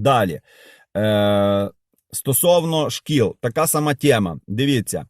Далі. Е, стосовно шкіл, така сама тема. Дивіться.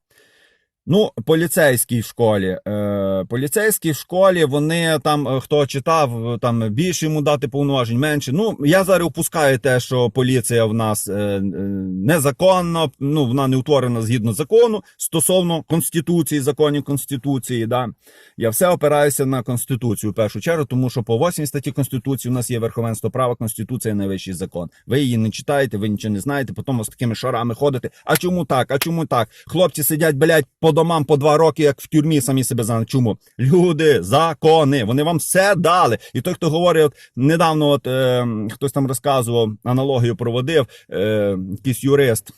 Ну, поліцейські в школі. Е, поліцейські в школі, вони там, е, хто читав, там більше йому дати повноважень, менше. Ну, я зараз опускаю те, що поліція в нас е, е, незаконна, ну, вона не утворена згідно закону стосовно Конституції, законів Конституції. Да? Я все опираюся на Конституцію в першу чергу, тому що по 8 статті Конституції у нас є верховенство права, Конституція найвищий закон. Ви її не читаєте, ви нічого не знаєте, потім з такими шарами ходите. А чому так? А чому так? Хлопці сидять, блядь, по домам по два роки, як в тюрмі, самі себе за Чому? Люди, закони, вони вам все дали. І той, хто говорить, от недавно, от е, хтось там розказував, аналогію проводив, е, якийсь юрист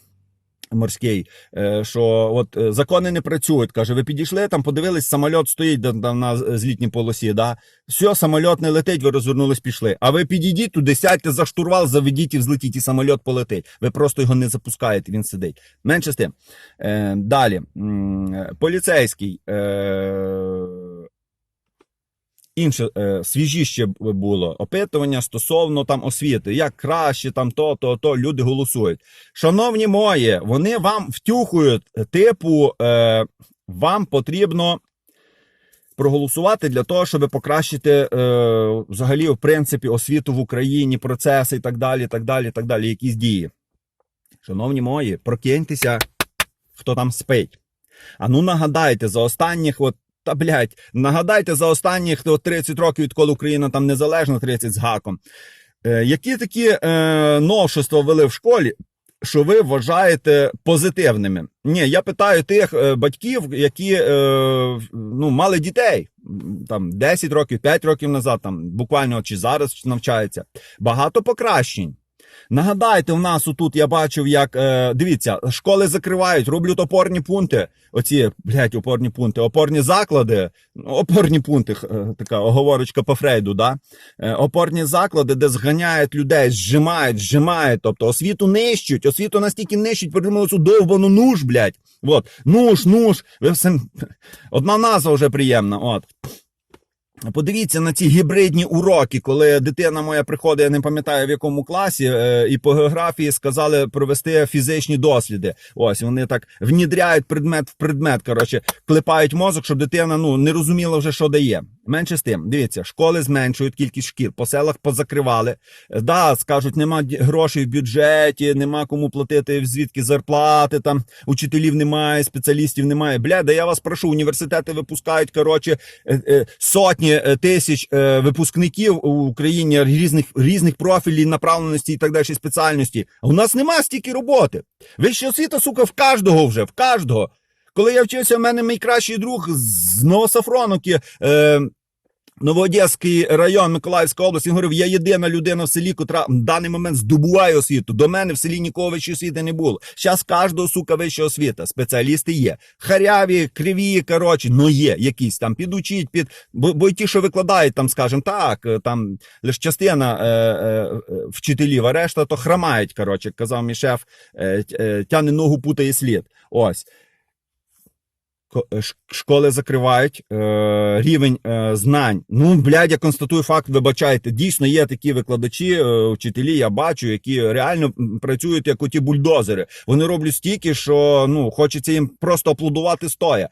морський, е, що от е, закони не працюють. Каже, ви підійшли там, подивились, самоліт стоїть там на злітній полосі. Да? Все, самоліт не летить, ви розвернулись, пішли. А ви підійдіть туди, сядьте за штурвал, заведіть і взлетіть, і самоліт полетить. Ви просто його не запускаєте, він сидить. Менше з тим. Е, далі. Поліцейський. Е, Інше е, свіжіще було опитування стосовно там освіти, як краще, там то, то, то люди голосують. Шановні мої, вони вам втюхують, типу, е, вам потрібно проголосувати для того, щоб покращити е, взагалі, в принципі, освіту в Україні, процеси і так далі, так далі, так далі, якісь дії. Шановні мої, прокиньтеся, хто там спить. А ну нагадайте за останніх, от, та блядь, нагадайте за останніх 30 років, відколи Україна там незалежна, 30 з гаком. Е, які такі е, новшества ввели в школі, що ви вважаєте позитивними? Ні, я питаю тих е, батьків, які е, ну, мали дітей там 10 років, 5 років назад, там буквально чи зараз навчаються. Багато покращень. Нагадайте, у нас отут я бачив, як е, дивіться, школи закривають, роблять опорні пункти. Оці, блядь, опорні пункти, опорні заклади, ну, опорні пункти, е, така оговорочка по Фрейду, да? Е, опорні заклади, де зганяють людей, зжимають, зжимають, тобто освіту нищуть, освіту настільки нищуть, придумали цю довбану нуж, блядь. От, нуж, нуж. Одна назва вже приємна. От. Подивіться на ці гібридні уроки, коли дитина моя приходить, я не пам'ятаю в якому класі, е, і по географії сказали провести фізичні досліди. Ось вони так внідряють предмет в предмет. Коротше, клепають мозок, щоб дитина ну не розуміла вже, що дає. Менше з тим, дивіться, школи зменшують кількість шкіл, по селах позакривали. Да, скажуть, нема грошей в бюджеті, нема кому платити звідки зарплати. Там учителів немає, спеціалістів немає. Бля, да я вас прошу, університети випускають коротше е, е, сотні е, тисяч випускників у Україні різних різних профілів, направленості і так далі спеціальності. А у нас нема стільки роботи. Вища освіта, сука, в кожного вже, в кожного. Коли я вчився, в мене мій кращий друг з Новосафроновки, е, Новоодеський район, Миколаївська область, він говорив, я єдина людина в селі, котра в даний момент здобуває освіту. До мене в селі нікого вищої освіти не було. Зараз кожного, сука, вища освіта. Спеціалісти є. Харяві, криві, коротше, ну є якісь там. Підучіть, під... бо, бо ті, що викладають, там, скажімо так, е, там лише частина е, е, вчителів, а решта то храмають, коротше, казав мій шеф, е, е, тяне ногу, путає слід. Ось. Е, Школи закривають е, рівень е, знань. Ну, блядь, я констатую факт, вибачайте. Дійсно, є такі викладачі, е, вчителі, я бачу, які реально працюють як оті бульдозери. Вони роблять стільки, що ну, хочеться їм просто аплодувати стоя.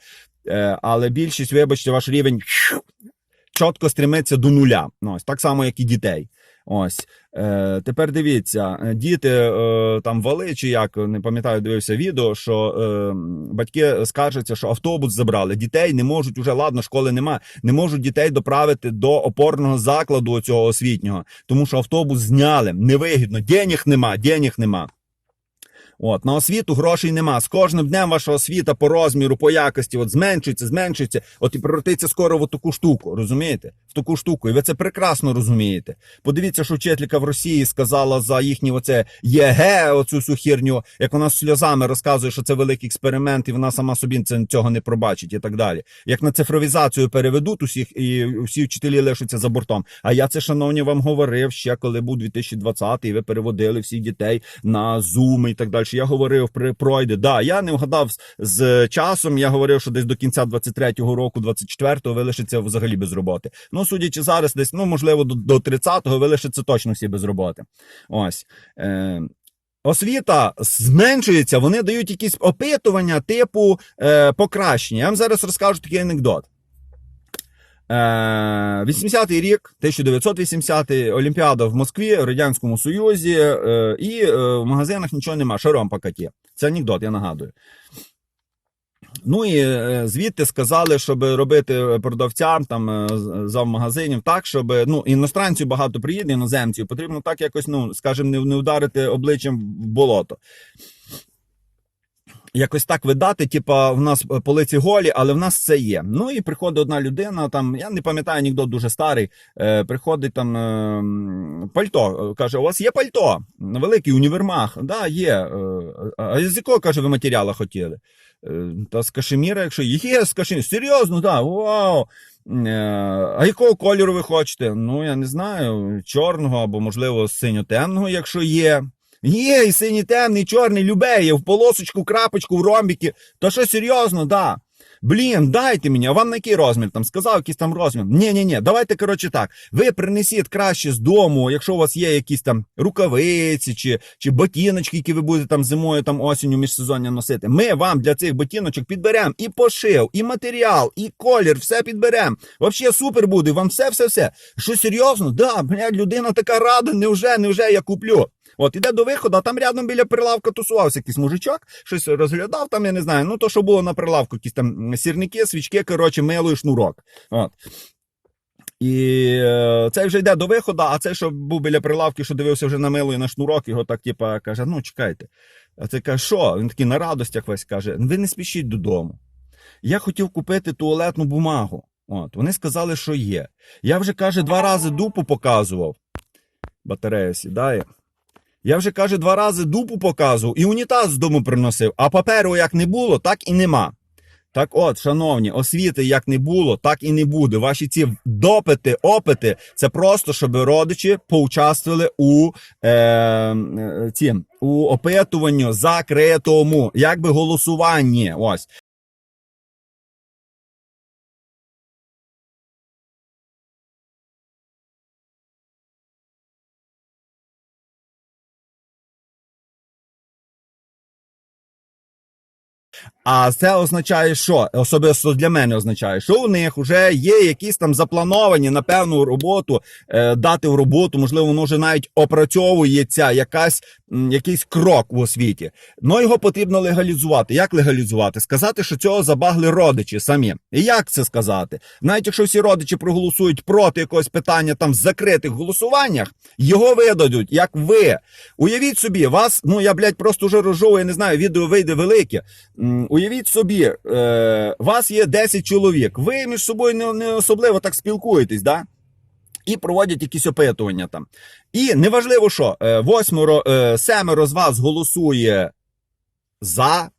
Е, але більшість, вибачте, ваш рівень чітко стремиться до нуля. Ну, ось, так само, як і дітей. Ось. Е, тепер дивіться, е, діти е, там вали, чи як не пам'ятаю, дивився відео, що е, батьки скаржаться, що автобус забрали. Дітей не можуть уже, ладно, школи нема, не можуть дітей доправити до опорного закладу цього освітнього, тому що автобус зняли. Невигідно, денег нема, денег нема. От, на освіту грошей нема. З кожним днем ваша освіта по розміру, по якості, от зменшується, зменшується, от і превратиться скоро в таку штуку, розумієте? В таку штуку. І ви це прекрасно розумієте. Подивіться, що вчителька в Росії сказала за їхнє оце ЄГЕ, оцю всю херню, як вона сльозами розказує, що це великий експеримент, і вона сама собі цього не пробачить і так далі. Як на цифровізацію переведуть усіх, і всі вчителі лишаться за бортом. А я це, шановні, вам говорив ще коли був 2020, і ви переводили всіх дітей на Zoom і так далі. Я говорив при пройде. Да, я не вгадав з, з часом. Я говорив, що десь до кінця 23-го року, 24-го ви лишиться взагалі без роботи. Ну Ну, судячи зараз, десь, ну, можливо, до, до 30-го ви лишиться точно всі без роботи. Ось. Е, Освіта зменшується, вони дають якісь опитування типу е, покращення. Я вам зараз розкажу такий анекдот. Е, 80-й рік, 1980-й, Олімпіада в Москві, в Радянському Союзі, е, і е, в магазинах нічого нема, шаром покаті. Це анекдот, я нагадую. Ну і е, звідти сказали, щоб робити продавцям там е, з- завмагазинів так, щоб ну іностранців багато приїде, іноземців, потрібно так якось, ну скажімо, не, не вдарити обличчям в болото. Якось так видати, типа, в нас полиці голі, але в нас це є. Ну і приходить одна людина, там, я не пам'ятаю, анекдот дуже старий. Е, приходить там е, пальто. е, Каже: у вас є пальто? Великий універмаг. Да, є. Е, а з якого каже, ви матеріала хотіли? Е, Та з кашеміра, якщо є з кашеміра. Серйозно, так, вау. Е, А якого кольору ви хочете? Ну, я не знаю, чорного або, можливо, синьо-темного, якщо є. Є, і синій, темний, чорний, любе є, в полосочку, крапочку, в ромбіки. То що серйозно, да. Блін, дайте мені, вам на який розмір? Там сказав якийсь там розмір. Ні, ні, ні, давайте, коротше, так. Ви принесіть краще з дому, якщо у вас є якісь там рукавиці чи, чи ботиночки, які ви будете там зимою, там осінню міжсезоння носити. Ми вам для цих ботиночок підберемо і пошив, і матеріал, і колір, все підберемо. Взагалі супер буде, вам все, все, все. Що серйозно? Да, блядь, людина така рада, невже, невже я куплю. От іде до виходу, а там рядом біля прилавка тусувався якийсь мужичок, щось розглядав там, я не знаю. Ну то, що було на прилавку, якісь там сірники, свічки, коротше, мило і шнурок. От. І е, цей вже йде до виходу, а цей, що був біля прилавки, що дивився вже на мило і на шнурок, його так, типа, каже: ну чекайте. А це каже, що? Він такий на радостях весь каже: ви не спішіть додому. Я хотів купити туалетну бумагу. От, вони сказали, що є. Я вже каже, два рази дупу показував. Батарея сідає. Я вже каже, два рази дупу показував і унітаз з дому приносив, а паперу як не було, так і нема. Так от, шановні, освіти як не було, так і не буде. Ваші ці допити, опити це просто, щоб родичі поучаствували у, е, е, ці, у опитуванню закритому, якби голосуванні. Ось. А це означає, що особисто для мене означає, що у них вже є якісь там заплановані на певну роботу, е, дати в роботу, можливо, воно вже навіть опрацьовується якась, якийсь крок в освіті. Ну його потрібно легалізувати. Як легалізувати? Сказати, що цього забагли родичі самі. І як це сказати? Навіть якщо всі родичі проголосують проти якогось питання там в закритих голосуваннях, його видадуть, як ви. Уявіть собі, вас, ну я блядь, просто вже розжовую, я не знаю, відео вийде велике. Уявіть собі, е, вас є 10 чоловік. Ви між собою не, не особливо так спілкуєтесь, да? І проводять якісь опитування там. І неважливо, що е, восьмеро, е, семеро з вас голосує за,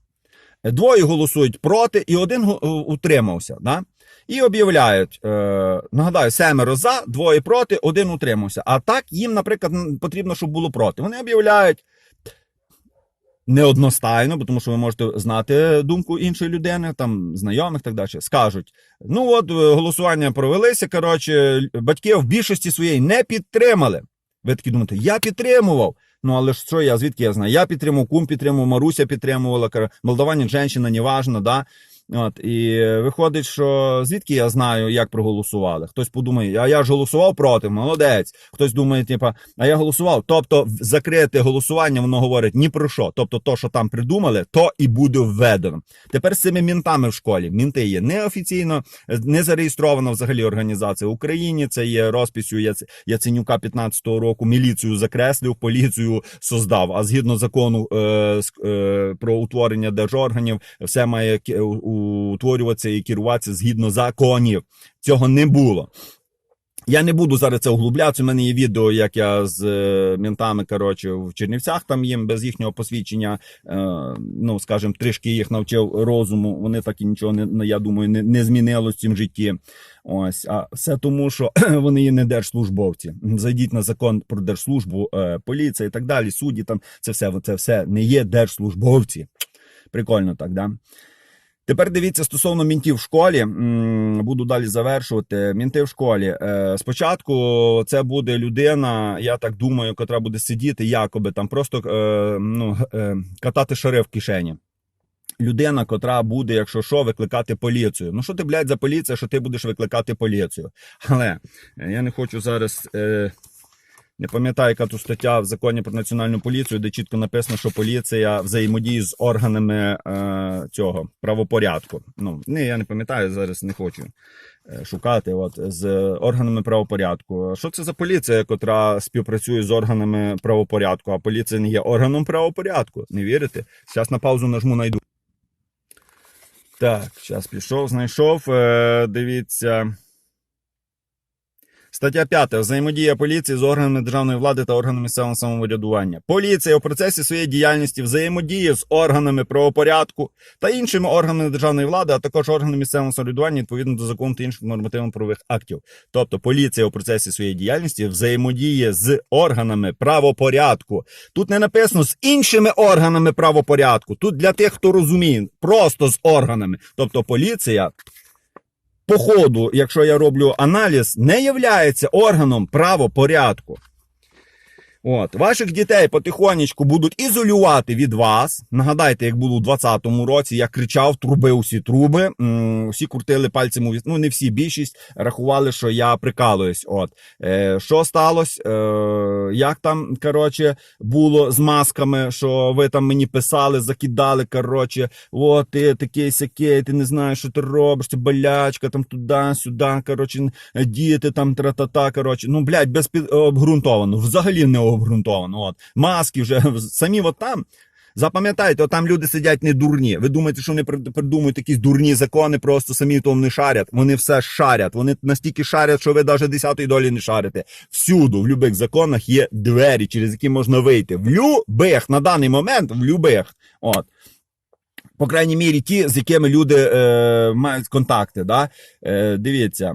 двоє голосують проти, і один е, утримався. Да? І об'являють, нагадаю, семеро за, двоє проти, один утримався. А так їм, наприклад, потрібно, щоб було проти. Вони об'являють неодностайно, бо тому що ви можете знати думку іншої людини, там знайомих, так далі. Скажуть: ну от е, голосування провелися. Коротше, батьки в більшості своєї не підтримали. Ви такі думаєте, я підтримував. Ну але ж що я звідки я знаю? Я підтримував, кум підтримував, Маруся підтримувала, молдаванин, жінка, неважно, да. От, і виходить, що звідки я знаю, як проголосували. Хтось подумає, а я ж голосував проти, молодець. Хтось думає, типа, а я голосував. Тобто, закрите голосування воно говорить ні про що. Тобто, то, що там придумали, то і буде введено. Тепер з цими мінтами в школі. Мінти є неофіційно, е, не зареєстрована взагалі організація в Україні. Це є розписю Яценюка 15-го року. Міліцію закреслив, поліцію создав. А згідно закону е, е, про утворення держорганів, все має у- утворюватися і керуватися згідно законів. Цього не було. Я не буду зараз це углублятися. У мене є відео, як я з е, ментами коротше, в Чернівцях там їм без їхнього посвідчення, е, ну скажімо, трішки їх навчив розуму. Вони так і нічого не я думаю, не, не змінилось в цім житті. Ось, а все тому, що вони є не держслужбовці. Зайдіть на закон про держслужбу, е, поліція і так далі. Судді там це все, це все не є держслужбовці. Прикольно так, да? Тепер дивіться стосовно мінтів в школі. Буду далі завершувати. Мінти в школі. Е, Спочатку це буде людина, я так думаю, котра буде сидіти, якоби там просто е, ну, е, катати шари в кишені. Людина, котра буде, якщо що, викликати поліцію. Ну що ти, блядь, за поліція, що ти будеш викликати поліцію? Але я не хочу зараз. Не пам'ятаю, яка тут стаття в законі про національну поліцію, де чітко написано, що поліція взаємодіє з органами е, цього правопорядку. Ну, не, я не пам'ятаю, зараз не хочу е, шукати. От з органами правопорядку. Що це за поліція, котра співпрацює з органами правопорядку? А поліція не є органом правопорядку. Не вірите? Зараз на паузу нажму найду. Так, зараз пішов, знайшов. Е, дивіться. Стаття 5. Взаємодія поліції з органами державної влади та органами місцевого самоврядування. Поліція у процесі своєї діяльності взаємодіє з органами правопорядку та іншими органами державної влади, а також органами місцевого самоврядування відповідно до закону та інших нормативно-правових актів. Тобто поліція у процесі своєї діяльності взаємодіє з органами правопорядку. Тут не написано з іншими органами правопорядку. Тут для тих, хто розуміє, просто з органами. Тобто поліція по ходу, якщо я роблю аналіз, не являється органом правопорядку. От, ваших дітей потихонечку будуть ізолювати від вас. Нагадайте, як було у 2020 році, я кричав, трубив усі труби. Всі крутили пальцем у віс- Ну, не всі, більшість рахували, що я прикалуюсь. От е, що сталося? Е, як там коротше було з масками, що ви там мені писали, закидали. Коротше, от ти такий сякий, ти не знаєш, що ти робиш, ти болячка, там туди, сюди. Коротше, діти там тра-та-та. Коротше, ну блядь, без під обґрунтовано, взагалі не обґрунтовано. От маски вже самі от там. Запам'ятайте, там люди сидять не дурні. Ви думаєте, що вони придумують якісь дурні закони, просто самі в тому не шарять. Вони все шарять. Вони настільки шарять, що ви навіть десятої долі не шарите. Всюду, в будь-яких законах є двері, через які можна вийти. В любих, на даний момент, в любих. От. По крайній мірі, ті, з якими люди е, мають контакти. Да? Е, дивіться.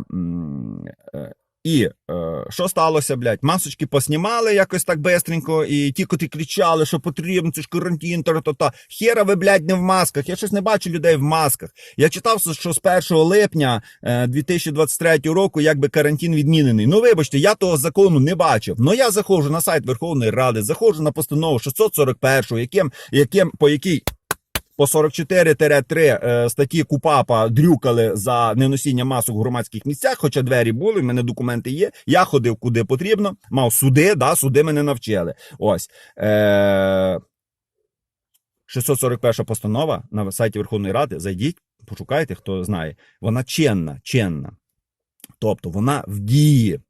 е, і е, що сталося, блядь? Масочки поснімали якось так бестренько, і ті, котрі кричали, що потрібно, це ж карантин, та-та-та. Хера ви, блядь, не в масках. Я щось не бачу людей в масках. Я читав, що з 1 липня е, 2023 року якби карантин відмінений. Ну, вибачте, я того закону не бачив. Ну я заходжу на сайт Верховної Ради, заходжу на постанову 641, яким, яким, по якій по 44-3 е, статті КУПАПа дрюкали за неносіння масок в громадських місцях, хоча двері були, в мене документи є. Я ходив куди потрібно, мав суди, да, суди мене навчили. Ось. Е, 641 постанова на сайті Верховної Ради. Зайдіть, пошукайте, хто знає. Вона чинна, чинна. Тобто вона в дії.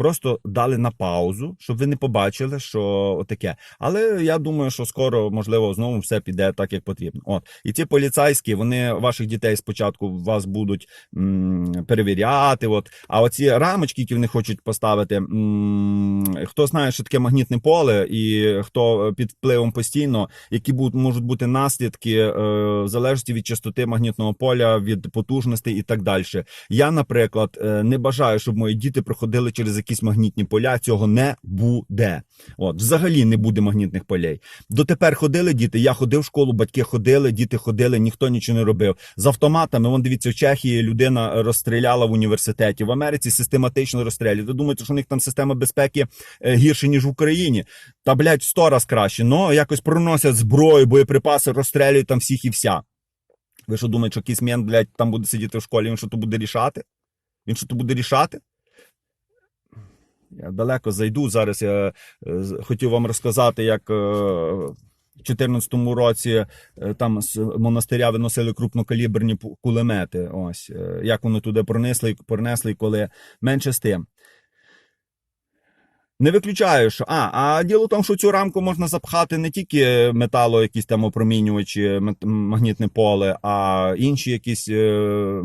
Просто дали на паузу, щоб ви не побачили, що таке. Але я думаю, що скоро, можливо, знову все піде так, як потрібно. От і ці поліцейські, вони ваших дітей спочатку вас будуть м, перевіряти. От, а оці рамочки, які вони хочуть поставити, м, хто знає, що таке магнітне поле, і хто під впливом постійно, які будуть можуть бути наслідки е, в залежності від частоти магнітного поля, від потужностей і так далі. Я, наприклад, е, не бажаю, щоб мої діти проходили через якісь магнітні поля. Цього не буде. От, взагалі не буде магнітних полей. Дотепер ходили діти. Я ходив в школу, батьки ходили, діти ходили, ніхто нічого не робив. З автоматами, вон дивіться, в Чехії людина розстріляла в університеті. В Америці систематично розстрілюють. Ви думаєте, що у них там система безпеки е, гірше, ніж в Україні? Та, блядь, сто раз краще. Ну, якось проносять зброю, боєприпаси, розстрілюють там всіх і вся. Ви що думаєте, що якийсь мент, блядь, там буде сидіти в школі, він що то буде рішати? Він що то буде рішати? Я далеко зайду. Зараз я е, хотів вам розказати, як У в 2014 році е, там з монастиря виносили крупнокаліберні кулемети. Ось е, як вони туди пронесли, пронесли, коли менше з тим. Не виключаю, що а, а діло в тому, що цю рамку можна запхати не тільки метало, якісь там опромінювачі, магнітне поле, а інші якісь. е,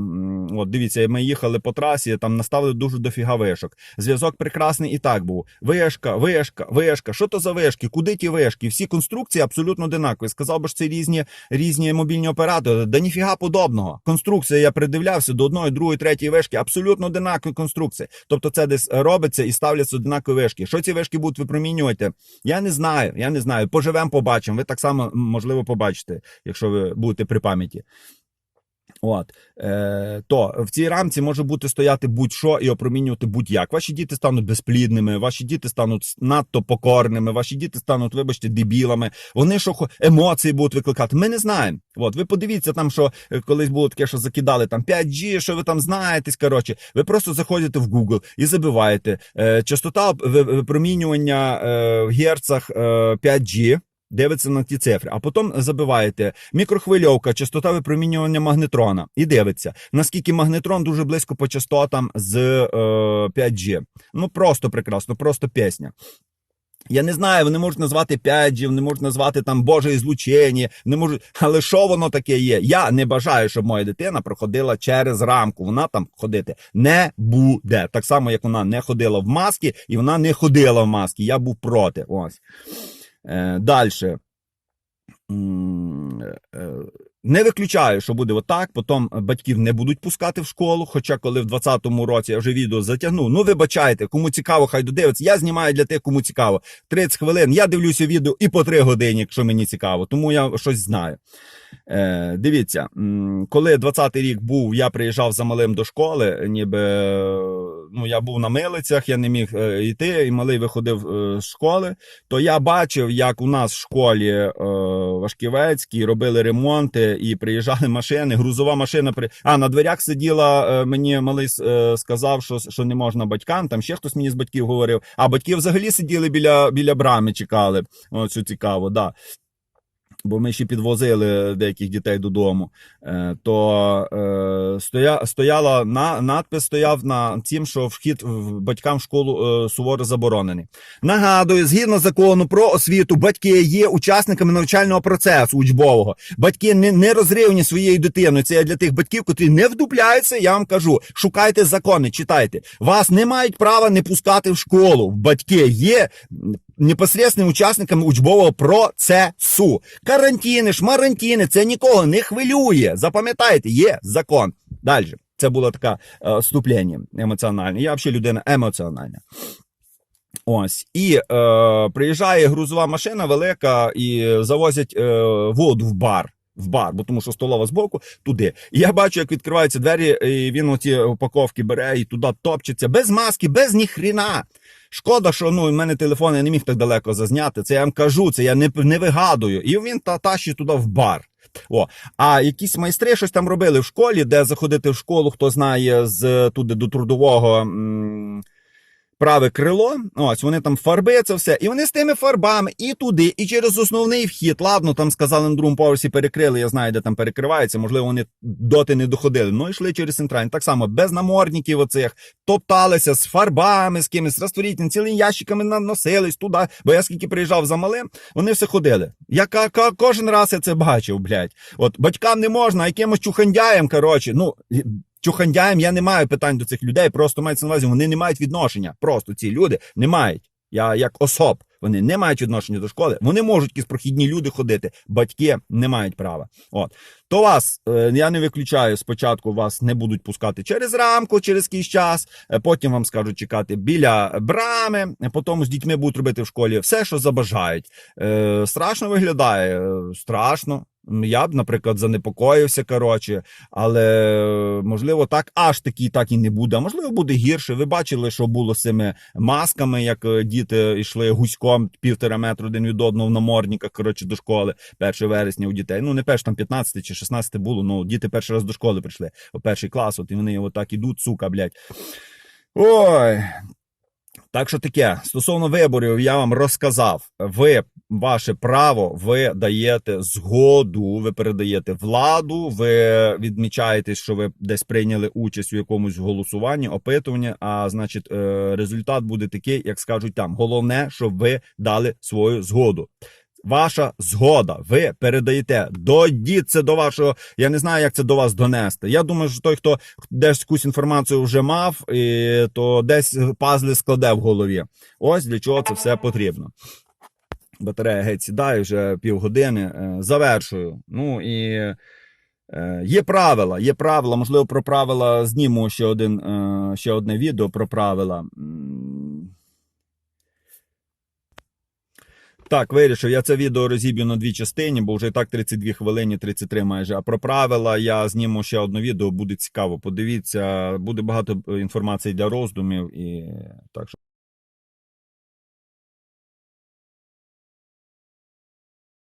От дивіться, ми їхали по трасі, там наставили дуже дофіга вишок. Зв'язок прекрасний і так був. Вишка, вишка, вишка. Що то за вишки? Куди ті вишки? Всі конструкції абсолютно одинакові. Сказав би, що це різні, різні мобільні оператори. Да ніфіга подобного. Конструкція я придивлявся до одної, другої, третьої вишки. Абсолютно одинакові конструкції. Тобто це десь робиться і ставляться одинакові вишки. Що ці вишки будуть випромінювати? Я не знаю. Я не знаю. Поживемо, побачимо. Ви так само можливо побачите, якщо ви будете при пам'яті. От, е, то в цій рамці може бути стояти будь-що і опромінювати будь-як. Ваші діти стануть безплідними, ваші діти стануть надто покорними, ваші діти стануть, вибачте, дебілами. Вони що емоції будуть викликати. Ми не знаємо. От, ви подивіться там, що е, колись було таке, що закидали там 5G, що ви там знаєтесь. Коротше, ви просто заходите в Google і забиваєте е, частота випромінювання е, в герцах е, 5G. Дивиться на ті цифри, а потім забиваєте мікрохвильовка, частота випромінювання магнетрона, і дивиться, наскільки магнетрон дуже близько по частотам з е, 5G. Ну просто прекрасно, просто пісня. Я не знаю, вони можуть назвати 5G, вони можуть назвати там Боже ізлучення, не можуть, але що воно таке є? Я не бажаю, щоб моя дитина проходила через рамку. Вона там ходити не буде. Так само, як вона не ходила в маски, і вона не ходила в маски. Я був проти. Ось. Е, Далі. Не виключаю, що буде отак. Потім батьків не будуть пускати в школу. Хоча, коли в 2020 році я вже відео затягнув, ну вибачайте, кому цікаво, хай додивиться. Я знімаю для тих, кому цікаво. 30 хвилин. Я дивлюся відео і по 3 години, якщо мені цікаво, тому я щось знаю. Е, дивіться, коли 20-й рік був, я приїжджав за малим до школи, ніби е, ну, я був на милицях, я не міг е, йти, і малий виходив е, з школи. То я бачив, як у нас в школі е, Вашківецькій робили ремонти і приїжджали машини. Грузова машина при. А на дверях сиділа. е, мені малий е, сказав, що, що не можна батькам. Там ще хтось мені з батьків говорив. А батьки взагалі сиділи біля, біля брами, чекали. Оцю цікаво, да. Бо ми ще підвозили деяких дітей додому, Е, то е, стоя, стояла на надпис стояв на тім, що вхід батькам в школу е, суворо заборонений. Нагадую, згідно закону про освіту, батьки є учасниками навчального процесу учбового. Батьки не, не розривні своєю дитиною. Це для тих батьків, котрі не вдупляються. Я вам кажу: шукайте закони, читайте. Вас не мають права не пускати в школу. Батьки є непосредственними учасниками учбового процесу. Карантини, шмарантіни, це нікого не хвилює. Запам'ятайте, є закон. Далі. Це було таке е, вступлення емоціональне. Я взагалі людина емоціональна. Ось. І е, приїжджає грузова машина велика і завозять е, воду в бар. В бар, бо тому що столова збоку туди. І я бачу, як відкриваються двері, і він оті упаковки бере і туди топчеться без маски, без ніхріна. Шкода, що ну, в мене телефон я не міг так далеко зазняти. Це я вам кажу, це я не, не вигадую. І він та тащить туди в бар. О, а якісь майстри щось там робили в школі, де заходити в школу, хто знає з туди до трудового. м, Праве крило, ось вони там фарби, це все, і вони з тими фарбами і туди, і через основний вхід. Ладно, там сказали на другому поверсі перекрили. Я знаю, де там перекривається. Можливо, вони доти не доходили. Ну йшли через центральний. Так само без намордників оцих, топталися з фарбами, з кимось розтворітельним, цілими ящиками наносились туди. Бо я скільки приїжджав за малим, вони все ходили. Я кожен раз я це бачив, блядь. От батькам не можна, якимось чухандяєм, коротше, ну. Чухандяєм я не маю питань до цих людей, просто мається на увазі, вони не мають відношення. Просто ці люди не мають. Я як особ, вони не мають відношення до школи. Вони можуть якісь прохідні люди ходити. Батьки не мають права. От то вас е, я не виключаю. Спочатку вас не будуть пускати через рамку, через якийсь час. е, Потім вам скажуть чекати біля брами. е, Потім з дітьми будуть робити в школі все, що забажають. Страшно виглядає, страшно. Я б, наприклад, занепокоївся, коротше, але можливо так аж таки так і не буде. Можливо, буде гірше. Ви бачили, що було з цими масками, як діти йшли гуськом півтора метра один від одного в намордниках, коротше, до школи 1 вересня у дітей. Ну, не перш там 15 чи 16 було. Ну, діти перший раз до школи прийшли, о перший клас, от і вони отак ідуть, сука, блядь. Ой. Так що таке, стосовно виборів, я вам розказав. Ви ваше право, ви даєте згоду, ви передаєте владу, ви відмічаєте, що ви десь прийняли участь у якомусь голосуванні, опитуванні. А значить, е, результат буде такий, як скажуть там. Головне, щоб ви дали свою згоду. Ваша згода, ви передаєте. Дойдіть це до вашого. Я не знаю, як це до вас донести. Я думаю, що той, хто десь якусь інформацію вже мав, і, то десь пазли складе в голові. Ось для чого це все потрібно. Батарея геть сідає вже півгодини. Е, Завершую. Ну і е, є правила. Є правила. Можливо, про правила зніму ще один е, ще одне відео про правила. М, Так, вирішив. Я це відео розіб'ю на дві частини, бо вже і так 32 хвилини, 33 майже. А про правила я зніму ще одне відео, буде цікаво. Подивіться, буде багато інформації для роздумів і так що.